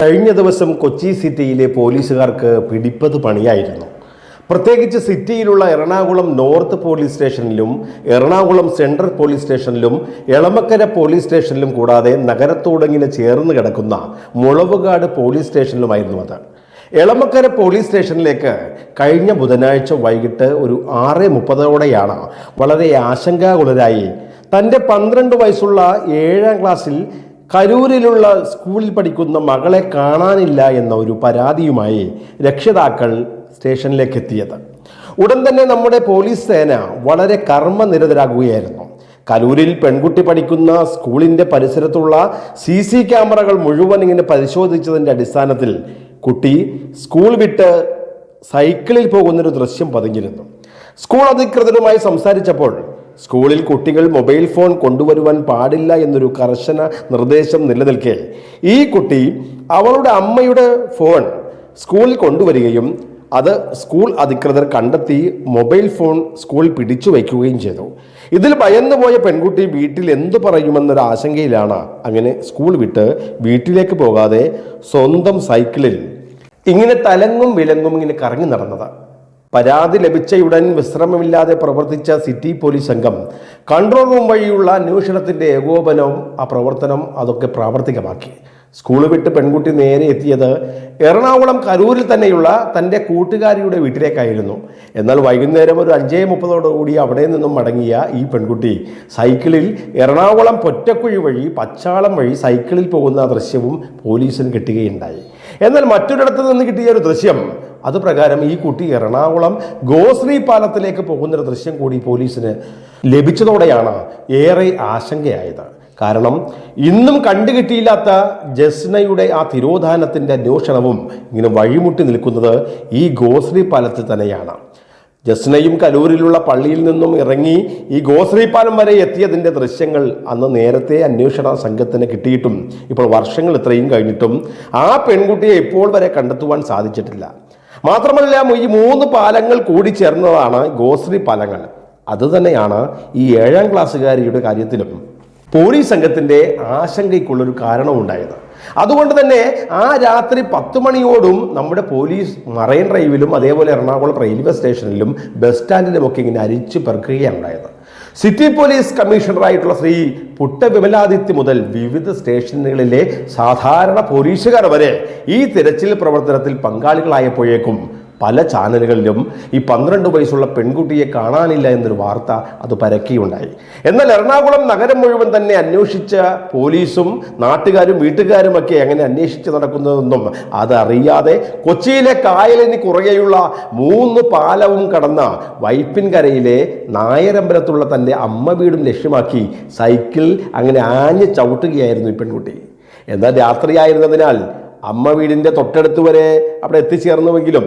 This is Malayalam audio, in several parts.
കഴിഞ്ഞ ദിവസം കൊച്ചി സിറ്റിയിലെ പോലീസുകാർക്ക് പിടിപ്പത് പണിയായിരുന്നു. പ്രത്യേകിച്ച് സിറ്റിയിലുള്ള എറണാകുളം നോർത്ത് പോലീസ് സ്റ്റേഷനിലും എറണാകുളം സെൻട്രൽ പോലീസ് സ്റ്റേഷനിലും എളമക്കര പോലീസ് സ്റ്റേഷനിലും കൂടാതെ നഗരത്തോടങ്ങിനെ ചേർന്ന് കിടക്കുന്ന മുളവുകാട് പോലീസ് സ്റ്റേഷനിലുമായിരുന്നു അത്. എളമക്കര പോലീസ് സ്റ്റേഷനിലേക്ക് കഴിഞ്ഞ ബുധനാഴ്ച വൈകിട്ട് ഒരു ആറ് മുപ്പതോടെയാണ് വളരെ ആശങ്കാകുലരായി തന്റെ പന്ത്രണ്ട് വയസ്സുള്ള ഏഴാം ക്ലാസ്സിൽ കരൂരിലുള്ള സ്കൂളിൽ പഠിക്കുന്ന മകളെ കാണാനില്ല എന്ന ഒരു പരാതിയുമായി രക്ഷിതാക്കൾ സ്റ്റേഷനിലേക്ക് എത്തിയത് ഉടൻ തന്നെ നമ്മുടെ പോലീസ് സേന വളരെ കർമ്മനിരതരാകുകയായിരുന്നു. കലൂരിൽ പെൺകുട്ടി പഠിക്കുന്ന സ്കൂളിന്റെ പരിസരത്തുള്ള സി സി ക്യാമറകൾ മുഴുവൻ ഇങ്ങനെ പരിശോധിച്ചതിന്റെ അടിസ്ഥാനത്തിൽ കുട്ടി സ്കൂൾ വിട്ട് സൈക്കിളിൽ പോകുന്നൊരു ദൃശ്യം പതിഞ്ഞിരുന്നു. സ്കൂൾ അധികൃതരുമായി സംസാരിച്ചപ്പോൾ സ്കൂളിൽ കുട്ടികൾ മൊബൈൽ ഫോൺ കൊണ്ടുവരുവാൻ പാടില്ല എന്നൊരു കർശന നിർദ്ദേശം നിലനിൽക്കെ. ഈ കുട്ടി അവളുടെ അമ്മയുടെ ഫോൺ സ്കൂളിൽ കൊണ്ടുവരികയും അത് സ്കൂൾ അധികൃതർ കണ്ടെത്തി മൊബൈൽ ഫോൺ സ്കൂൾ പിടിച്ചു വയ്ക്കുകയും ചെയ്തു. ഇതിൽ ഭയന്നുപോയ പെൺകുട്ടി വീട്ടിൽ എന്തു പറയുമെന്നൊരു ആശങ്കയിലാണ് അങ്ങനെ സ്കൂൾ വിട്ട് വീട്ടിലേക്ക് പോകാതെ സ്വന്തം സൈക്കിളിൽ ഇങ്ങനെ തലങ്ങും വിലങ്ങും ഇങ്ങനെ കറങ്ങി നടന്നത്. പരാതി ലഭിച്ചയുടൻ വിശ്രമമില്ലാതെ പ്രവർത്തിച്ച സിറ്റി പോലീസ് സംഘം കൺട്രോൾ റൂം വഴിയുള്ള അന്വേഷണത്തിന്റെ ഏകോപനവും ആ പ്രവർത്തനം അതൊക്കെ പ്രാവർത്തികമാക്കി. സ്കൂൾ വിട്ട് പെൺകുട്ടി നേരെ എത്തിയത് എറണാകുളം കരൂരിൽ തന്നെയുള്ള തന്റെ കൂട്ടുകാരിയുടെ വീട്ടിലേക്കായിരുന്നു. എന്നാൽ വൈകുന്നേരം ഒരു അഞ്ചേ മുപ്പതോടുകൂടി അവിടെ നിന്നും മടങ്ങിയ ഈ പെൺകുട്ടി സൈക്കിളിൽ എറണാകുളം പൊറ്റക്കുഴി വഴി പച്ചാളം വഴി സൈക്കിളിൽ പോകുന്ന ദൃശ്യവും പോലീസിന് കിട്ടുകയുണ്ടായി. എന്നാൽ മറ്റൊരിടത്ത് നിന്ന് കിട്ടിയ ഒരു ദൃശ്യം. അത് പ്രകാരം ഈ കുട്ടി എറണാകുളം ഗോശ്രീ പാലത്തിലേക്ക് പോകുന്നൊരു ദൃശ്യം കൂടി പോലീസിന് ലഭിച്ചതോടെയാണ് ഏറെ ആശങ്കയായത്. കാരണം ഇന്നും കണ്ടുകിട്ടിയില്ലാത്ത ജസ്നയുടെ ആ തിരോധാനത്തിന്റെ അന്വേഷണവും ഇങ്ങനെ വഴിമുട്ടി നിൽക്കുന്നത് ഈ ഗോശ്രീ പാലത്തിൽ തന്നെയാണ്. ജസ്നയും കലൂരിലുള്ള പള്ളിയിൽ നിന്നും ഇറങ്ങി ഈ ഗോശ്രീപാലം വരെ എത്തിയതിന്റെ ദൃശ്യങ്ങൾ അന്ന് നേരത്തെ അന്വേഷണ സംഘത്തിന് കിട്ടിയിട്ടും ഇപ്പോൾ വർഷങ്ങൾ ഇത്രയും കഴിഞ്ഞിട്ടും ആ പെൺകുട്ടിയെ ഇപ്പോൾ വരെ കണ്ടെത്തുവാൻ സാധിച്ചിട്ടില്ല. മാത്രമല്ല ഈ മൂന്ന് പാലങ്ങൾ കൂടി ചേർന്നതാണ് ഗോശ്രീ പാലങ്ങൾ. അതുതന്നെയാണ് ഈ ഏഴാം ക്ലാസ്സുകാരിയുടെ കാര്യത്തിലും പോലീസ് സംഘത്തിന്റെ ആശങ്കയ്ക്കുള്ളൊരു കാരണമുണ്ടായത് അതുകൊണ്ട് തന്നെ ആ രാത്രി പത്ത് മണിയോടും നമ്മുടെ പോലീസ് മറൈൻ ഡ്രൈവിലും അതേപോലെ എറണാകുളം റെയിൽവേ സ്റ്റേഷനിലും ബസ് സ്റ്റാൻഡിലും ഒക്കെ ഇങ്ങനെ അരിച്ചു പെറുക്കുകയാണ് ഉണ്ടായത് സിറ്റി പോലീസ് കമ്മീഷണറായിട്ടുള്ള ശ്രീ പുട്ട വിമലാദിത്യ മുതൽ വിവിധ സ്റ്റേഷനുകളിലെ സാധാരണ പോലീസുകാർ വരെ ഈ തിരച്ചിൽ പ്രവർത്തനത്തിൽ പങ്കാളികളായപ്പോഴേക്കും പല ചാനലുകളിലും ഈ പന്ത്രണ്ട് വയസ്സുള്ള പെൺകുട്ടിയെ കാണാനില്ല എന്നൊരു വാർത്ത അത് പരക്കിയുണ്ടായി. എന്നാൽ എറണാകുളം നഗരം മുഴുവൻ തന്നെ അന്വേഷിച്ച പോലീസും നാട്ടുകാരും വീട്ടുകാരുമൊക്കെ എങ്ങനെ അന്വേഷിച്ച് നടക്കുന്നതെന്നും അതറിയാതെ കൊച്ചിയിലെ കായലിന് കുറുകെയുള്ള മൂന്ന് പാലവും കടന്ന വൈപ്പിൻകരയിലെ നായരമ്പലത്തുള്ള തന്റെ അമ്മ വീടും ലക്ഷ്യമാക്കി സൈക്കിൾ അങ്ങനെ ആഞ്ഞ് ചവിട്ടുകയായിരുന്നു ഈ പെൺകുട്ടി. എന്നാൽ രാത്രിയായിരുന്നതിനാൽ അമ്മ വീടിന്റെ തൊട്ടടുത്ത് വരെ അവിടെ എത്തിച്ചേർന്നുവെങ്കിലും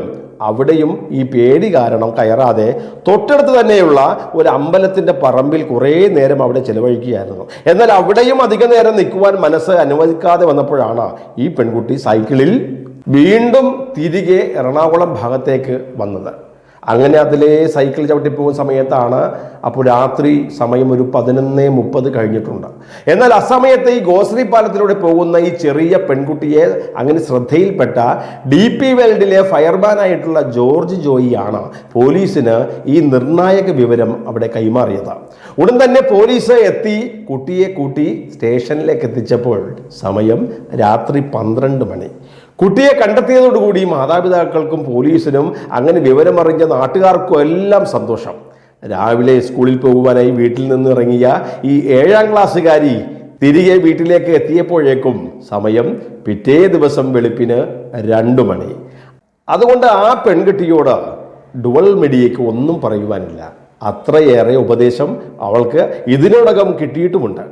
അവിടെയും ഈ പേടി കാരണം കയറാതെ തൊട്ടടുത്ത് തന്നെയുള്ള ഒരു അമ്പലത്തിന്റെ പറമ്പിൽ കുറേ നേരം അവിടെ ചിലവഴിക്കുകയായിരുന്നു. എന്നാൽ അവിടെയും അധിക നേരം നിൽക്കുവാൻ മനസ്സ് അനുവദിക്കാതെ വന്നപ്പോഴാണ് ഈ പെൺകുട്ടി സൈക്കിളിൽ വീണ്ടും തിരികെ എറണാകുളം ഭാഗത്തേക്ക് വന്നത്. അങ്ങനെ അതിലെ സൈക്കിൾ ചവിട്ടി പോകുന്ന സമയത്താണ് അപ്പോൾ രാത്രി സമയം ഒരു പതിനൊന്ന് മുപ്പത് കഴിഞ്ഞിട്ടുണ്ട്. എന്നാൽ അസമയത്ത് ഈ ഗോശ്രീ പാലത്തിലൂടെ പോകുന്ന ഈ ചെറിയ പെൺകുട്ടിയെ അങ്ങനെ ശ്രദ്ധയിൽപ്പെട്ട ഡി പി വേൾഡിലെ ഫയർമാനായിട്ടുള്ള ജോർജ് ജോയിയാണ് പോലീസിന് ഈ നിർണായക വിവരം അവിടെ കൈമാറിയത്. ഉടൻ തന്നെ പോലീസ് എത്തി കുട്ടിയെ കൂട്ടി സ്റ്റേഷനിലേക്ക് എത്തിച്ചപ്പോൾ സമയം രാത്രി പന്ത്രണ്ട് മണി. കുട്ടിയെ കണ്ടെത്തിയതോടുകൂടി മാതാപിതാക്കൾക്കും പോലീസിനും അങ്ങനെ വിവരമറിഞ്ഞ നാട്ടുകാർക്കും എല്ലാം സന്തോഷം. രാവിലെ സ്കൂളിൽ പോകുവാനായി വീട്ടിൽ നിന്ന് ഇറങ്ങിയ ഈ ഏഴാം ക്ലാസ്സുകാരി തിരികെ വീട്ടിലേക്ക് എത്തിയപ്പോഴേക്കും സമയം പിറ്റേ ദിവസം വെളുപ്പിന് രണ്ടു മണി. അതുകൊണ്ട് ആ പെൺകുട്ടിയോട് ഡുവൽ മീഡിയയ്ക്ക് ഒന്നും പറയുവാനില്ല. അത്രയേറെ ഉപദേശം അവൾക്ക് ഇതിനോടകം കിട്ടിയിട്ടുമുണ്ട്.